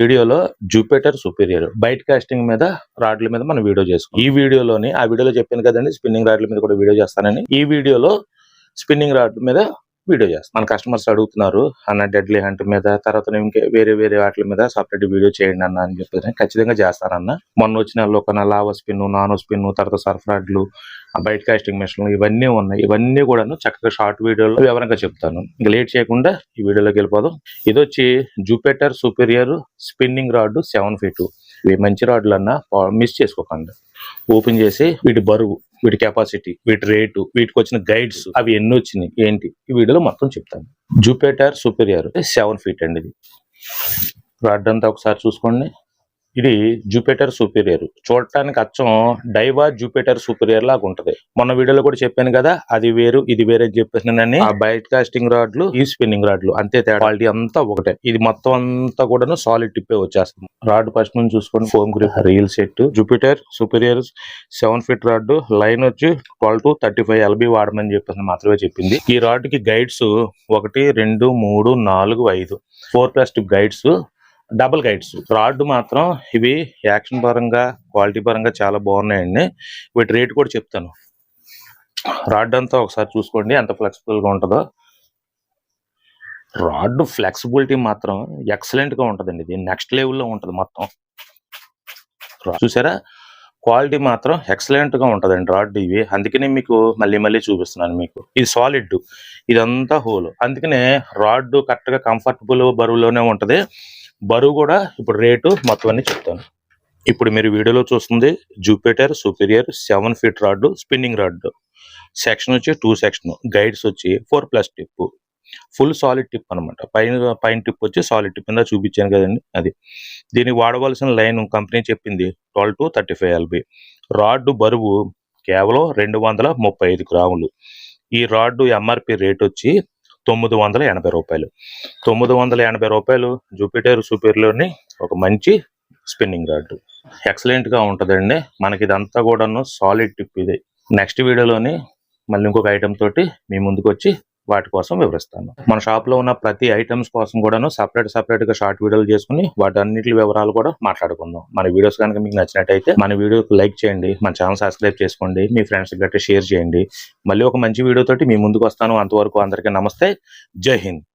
వీడియోలో Jupiter superior. Byte casting మీద రాడ్ల మీద మనం వీడియో చేసుకున్నాం ఈ వీడియోలోని ఆ వీడియోలో చెప్పాను కదండి స్పిన్నింగ్ రాడ్ల మీద కూడా వీడియో చేస్తానని. ఈ వీడియోలో స్పిన్నింగ్ రాడ్ మీద వీడియో చేస్తాను మన కస్టమర్స్ అడుగుతున్నారు అన్న డెడ్లీ హంట్ మీద తర్వాత ఇంకా వేరే వేరే వాటి మీద సపరేట్ వీడియో చేయండి అన్న అని చెప్పి ఖచ్చితంగా చేస్తానన్న మొన్న వచ్చిన లోకన లావ స్పిన్ నానో స్పిన్ తర్వాత సర్ఫ్రాడ్లు బయట కాస్టింగ్ మిషన్లు ఇవన్నీ ఉన్నాయి. ఇవన్నీ కూడాను చక్కగా షార్ట్ వీడియోలో వివరంగా చెప్తాను. ఇంకా లేట్ చేయకుండా ఈ వీడియోలోకి వెళ్ళిపోదాం. ఇది వచ్చి Jupiter superior spinning rod seven feet ఇవి మంచి రాడ్లు అన్న మిస్ చేసుకోకండి. ఓపెన్ చేసి వీటి బరువు వీటి కెపాసిటీ వీటి రేటు వీటికి వచ్చిన గైడ్స్ అవి ఎన్ని వచ్చినాయి ఏంటి? ఈ వీడియోలో మొత్తం చెప్తాను. జూపిటర్ సుపీరియర్ సెవెన్ ఫీట్ అండి ఇది. రాడ్ అంతా ఒకసారి చూసుకోండి. ఇది జూపిటర్ సూపీరియర్ చూడటానికి అచ్చం డైవా జూపిటర్ సూపీరియర్ లాగా ఉంటది. మొన్న వీడియోలో కూడా చెప్పాను కదా అది వేరు ఇది వేరే చెప్పేసినని ఆ బైట్ కాస్టింగ్ రాడ్లు ఈ స్పిన్నింగ్ రాడ్లు అంతే తేడా. క్వాలిటీ అంతా ఒకటే. ఇది మొత్తం అంతా కూడా సాలిడ్ టిప్పే వచ్చేస్తుంది. రాడ్ ఫస్ట్ నుంచి చూసుకోండి foam grip real set Jupiter superior seven feet rod line వచ్చి twelve to thirty five LB వాడమని చెప్పేసి మాత్రమే చెప్పింది. ఈ రాడ్కి గైడ్స్ ఒకటి రెండు మూడు నాలుగు ఐదు. Four plus guides double guides rod మాత్రం ఇవి యాక్షన్ పరంగా క్వాలిటీ పరంగా చాలా బాగున్నాయండి. వీటి రేట్ కూడా చెప్తాను. రాడ్ అంతా ఒకసారి చూసుకోండి ఎంత ఫ్లెక్సిబుల్గా ఉంటుందో. రాడ్ ఫ్లెక్సిబిలిటీ మాత్రం ఎక్సలెంట్గా ఉంటుందండి. ఇది నెక్స్ట్ లెవెల్లో ఉంటుంది మొత్తం. చూసారా? క్వాలిటీ మాత్రం ఎక్సలెంట్గా ఉంటుందండి రాడ్ ఇవి. అందుకనే మీకు మళ్ళీ మళ్ళీ చూపిస్తున్నాను మీకు. ఇది సాలిడ్ ఇదంతా హోల్ అందుకనే రాడ్ కరెక్ట్గా కంఫర్టబుల్ బరువులోనే ఉంటుంది. బరువు కూడా ఇప్పుడు రేటు మొత్తం అన్ని చెప్తాను. ఇప్పుడు మీరు వీడియోలో చూస్తుంది Jupiter superior seven feet rod spinning rod section వచ్చి టూ సెక్షన్ గైడ్స్ వచ్చి four plus tip full solid tip అనమాట పైన పైన టిప్ వచ్చి సాలిడ్ టిప్ ఇందా చూపించాను కదండి అది. దీనికి వాడవలసిన లైన్ కంపెనీ చెప్పింది twelve to thirty five LB. Rod బరువు కేవలం రెండు వందల ముప్పై ఐదు గ్రాములు. ఈ రాడ్ ఎంఆర్పి రేట్ వచ్చి తొమ్మిది వందల ఎనభై రూపాయలు. తొమ్మిది వందల ఎనభై రూపాయలు జూపిటర్ సూపర్లోని ఒక మంచి స్పిన్నింగ్ రాడ్. ఎక్సలెంట్గా మనకి ఇదంతా కూడాను సాలిడ్ టిప్ ఇది. నెక్స్ట్ వీడియోలోని మళ్ళీ ఇంకొక ఐటెం తోటి మీ ముందుకు వచ్చి వాటి కోసం వివరిస్తాను. మన షాప్లో ఉన్న ప్రతి ఐటమ్స్ కోసం కూడాను సపరేట్ సపరేట్గా షార్ట్ వీడియోలు చేసుకుని వాటి అన్నిటి వివరాలు కూడా మాట్లాడుకుందాం. మన వీడియోస్ కనుక మీకు నచ్చినట్టయితే మన వీడియోకి లైక్ చేయండి మన ఛానల్ సబ్స్క్రైబ్ చేసుకోండి మీ ఫ్రెండ్స్ గట్రా షేర్ చేయండి. మళ్ళీ ఒక మంచి వీడియోతో మీ ముందుకు వస్తాను. అంతవరకు అందరికీ నమస్తే. జై హింద్.